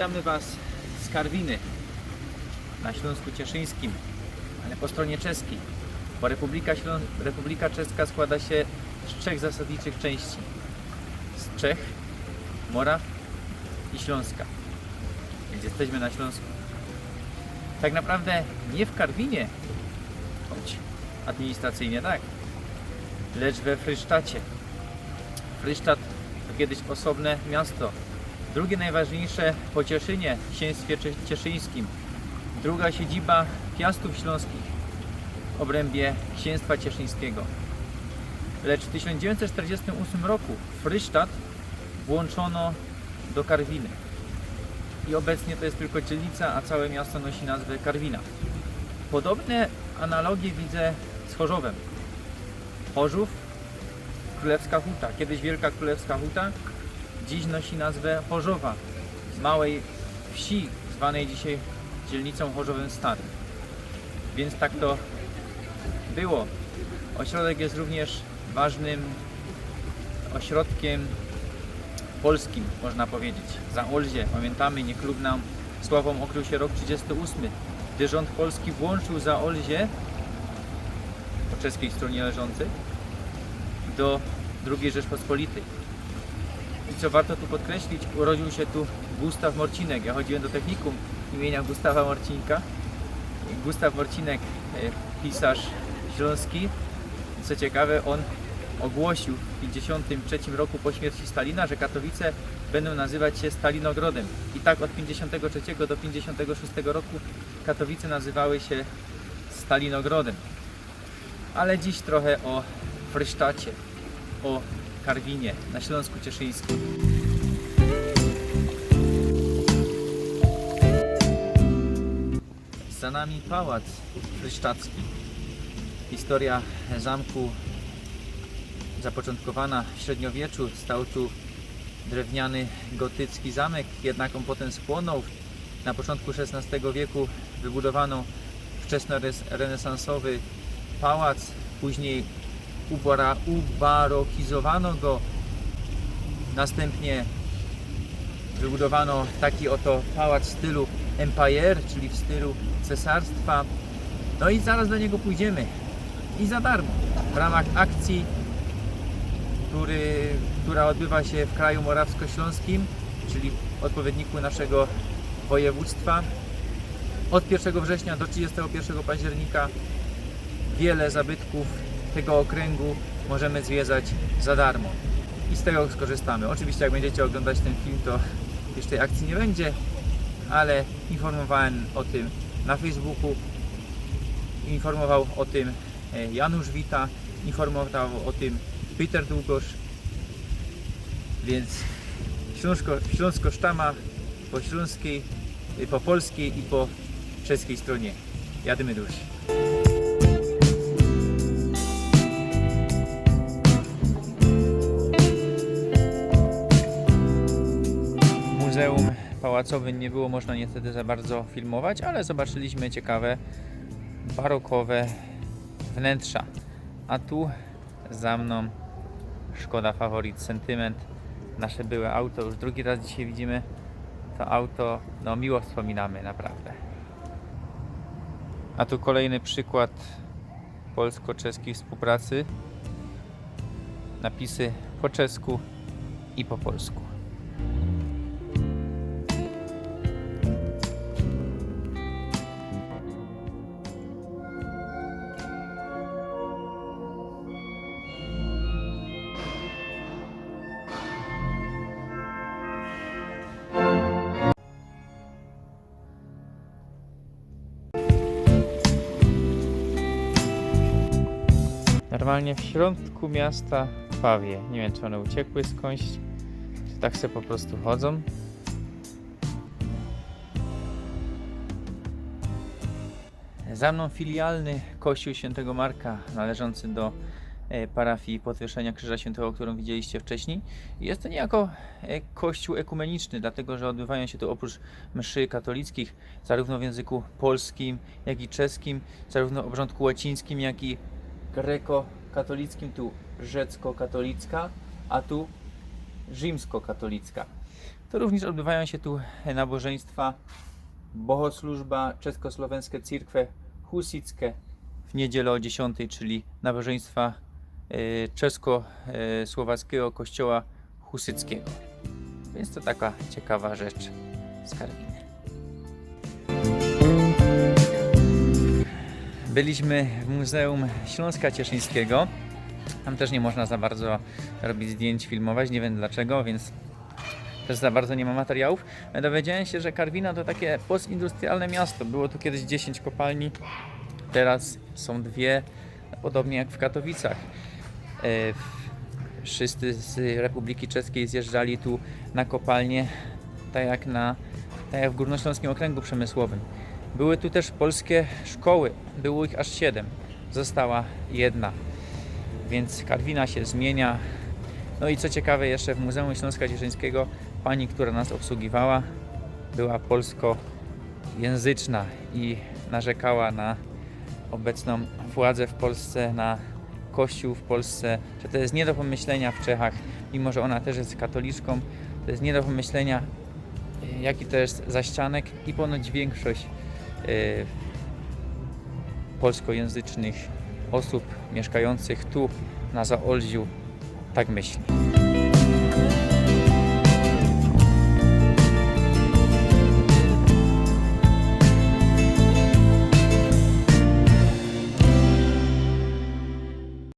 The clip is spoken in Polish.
Witamy Was z Karwiny na Śląsku Cieszyńskim, ale po stronie czeskiej. Bo Republika, Ślą... Republika Czeska składa się z trzech zasadniczych części. Z Czech, Moraw i Śląska. Więc jesteśmy na Śląsku. Tak naprawdę nie w Karwinie, choć administracyjnie tak, lecz we Frysztacie. Frysztat to kiedyś osobne miasto. Drugie najważniejsze po Cieszynie, w księstwie cie- cieszyńskim. Druga siedziba Piastów Śląskich w obrębie księstwa cieszyńskiego. Lecz w 1948 roku Frysztat włączono do Karwiny. I obecnie to jest tylko dzielnica, a całe miasto nosi nazwę Karwina. Podobne analogie widzę z Chorzowem. Chorzów, Królewska Huta. Kiedyś Wielka Królewska Huta, dziś nosi nazwę Chorzowa. Z małej wsi, zwanej dzisiaj dzielnicą Chorzowem Starym. Więc tak to było. Ośrodek jest również ważnym ośrodkiem polskim, można powiedzieć. Za Olzie, pamiętamy, niechlubną sławą okrył się rok 38, gdy rząd polski włączył za Olzie, po czeskiej stronie leżący, do II Rzeczpospolitej. I co warto tu podkreślić, urodził się tu Gustaw Morcinek. Ja chodziłem do technikum imienia Gustawa Morcinka. Gustaw Morcinek, e, pisarz śląski. Co ciekawe, on ogłosił w 1953 roku po śmierci Stalina, że Katowice będą nazywać się Stalinogrodem. I tak od 1953 do 1956 roku Katowice nazywały się Stalinogrodem. Ale dziś trochę o Frysztacie, o Karwinie na Śląsku Cieszyńskim. Za nami pałac frysztacki. Historia zamku zapoczątkowana w średniowieczu. Stał tu drewniany gotycki zamek, jednak on potem spłonął. Na początku XVI wieku wybudowano wczesnorenesansowy pałac, później ubara, ubarokizowano go, następnie wybudowano taki oto pałac w stylu Empire, czyli w stylu cesarstwa. No i zaraz do niego pójdziemy i za darmo w ramach akcji, który, która odbywa się w kraju morawsko-śląskim, czyli odpowiedniku naszego województwa. Od 1 września do 31 października wiele zabytków tego okręgu możemy zwiedzać za darmo i z tego skorzystamy. Oczywiście jak będziecie oglądać ten film, to już tej akcji nie będzie, ale informowałem o tym na Facebooku, informował o tym e, Janusz Wita, informował o tym Peter Długosz, więc Śląsko, Śląsko Sztama po śląskiej, y, po polskiej i po czeskiej stronie. Jadymy dusz. Pałacowym nie było można niestety za bardzo filmować, ale zobaczyliśmy ciekawe barokowe wnętrza. A tu za mną Szkoda Favorit Sentyment. Nasze byłe auto, już drugi raz dzisiaj widzimy to auto. No miło wspominamy, naprawdę. A tu kolejny przykład polsko-czeskiej współpracy. Napisy po czesku i po polsku. Normalnie w środku miasta pawie. Nie wiem, czy one uciekły skądś, czy tak se po prostu chodzą. Za mną filialny kościół świętego Marka, należący do e, parafii Podwyższenia Krzyża Świętego, którą widzieliście wcześniej. Jest to niejako e, kościół ekumeniczny, dlatego że odbywają się tu oprócz mszy katolickich, zarówno w języku polskim, jak i czeskim, zarówno w obrządku łacińskim, jak i greko-katolickim, tu rzecko-katolicka, a tu rzymsko-katolicka. to również odbywają się tu nabożeństwa Bohoslużba Czesko-Słowenskie Cirkwe Husickie w niedzielę o 10, czyli nabożeństwa e, Czesko-Słowackiego Kościoła Husyckiego. Więc to taka ciekawa rzecz z Karwiny. Byliśmy w Muzeum Śląska Cieszyńskiego. Tam też nie można za bardzo robić zdjęć, filmować, nie wiem dlaczego, więc też za bardzo nie ma materiałów. Dowiedziałem się, że Karwina to takie postindustrialne miasto. Było tu kiedyś 10 kopalni, teraz są dwie, podobnie jak w Katowicach. E, Wszyscy z Republiki Czeskiej zjeżdżali tu na kopalnie, tak jak, na, tak jak w Górnośląskim Okręgu Przemysłowym. Były tu też polskie szkoły, było ich aż 7, została jedna, więc Karwina się zmienia. No i co ciekawe, jeszcze w Muzeum Śląska Cieszyńskiego pani, która nas obsługiwała, była polskojęzyczna i narzekała na obecną władzę w Polsce, na Kościół w Polsce, że to jest nie do pomyślenia w Czechach, mimo że ona też jest katoliczką, to jest nie do pomyślenia, jaki to jest zaścianek i ponoć większość polskojęzycznych osób mieszkających tu na Zaolziu tak myśli.